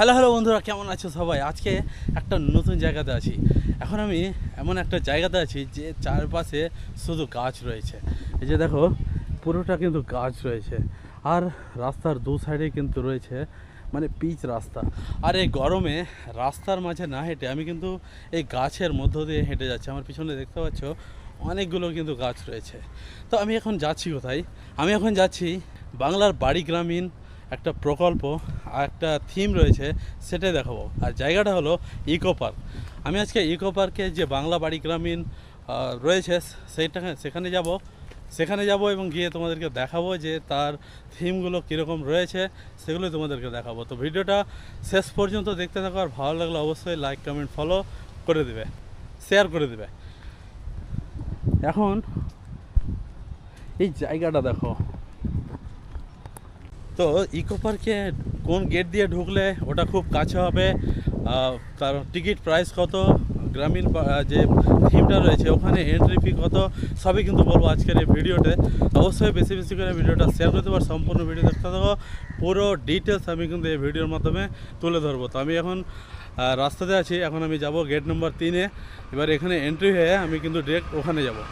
Hello hello বন্ধুরা, কেমন আছো সবাই? আজকে একটা নতুন জায়গাতে আছি। এখন আমি এমন একটা জায়গাতে আছি যে চারপাশে শুধু গাছ রয়েছে। এই যে দেখো, পুরোটা কিন্তু গাছ রয়েছে। আর রাস্তার দু সাইডে কিন্তু রয়েছে মানে পিচ রাস্তা। আর এই গরমে রাস্তার মাঝে না হেঁটে আমি কিন্তু এই গাছের মধ্য দিয়ে হেঁটে যাচ্ছি। আমার পিছনে দেখতে পাচ্ছ, অনেকগুলো কিন্তু গাছ রয়েছে। তো আমি এখন যাচ্ছি কোথায়? আমি এখন যাচ্ছি বাংলার বাড়ি গ্রামীণ একটা প্রকল্প আর একটা থিম রয়েছে সেটাই দেখাবো। আর জায়গাটা হলো ইকো পার্ক আমি আজকে ইকো পার্কে যে বাংলা বাড়ি গ্রামীণ রয়েছে সেইটা সেখানে যাব। সেখানে যাব এবং গিয়ে তোমাদেরকে দেখাবো যে তার থিমগুলো কীরকম রয়েছে সেগুলো তোমাদেরকে দেখাবো। তো ভিডিওটা শেষ পর্যন্ত দেখতে থাকো আর ভালো লাগলে অবশ্যই লাইক কমেন্ট ফলো করে দেবে। শেয়ার করে দেবে। এখন এই জায়গাটা দেখো। তো ইকো পার্কে কোন গেট দিয়ে ঢুকলে ওটা খুব কাছে হবে তার টিকিট প্রাইস কত, গ্রামীণ যে থিমটা রয়েছে, ওখানে এন্ট্রি ফি কত, সবই কিন্তু বলব আজকের এই ভিডিওতে। অবশ্যই বেশি বেশি করে ভিডিওটা শেয়ার করতে পারো, সম্পূর্ণ ভিডিও দেখতে থাকো। পুরো ডিটেলস আমি কিন্তু এই ভিডিওর মাধ্যমে তুলে ধরবো। তো আমি এখন রাস্তাতে আছি, এখন আমি যাব গেট নম্বর তিনে। এবার এখানে এন্ট্রি হয়ে আমি কিন্তু ডিরেক্ট ওখানে যাব।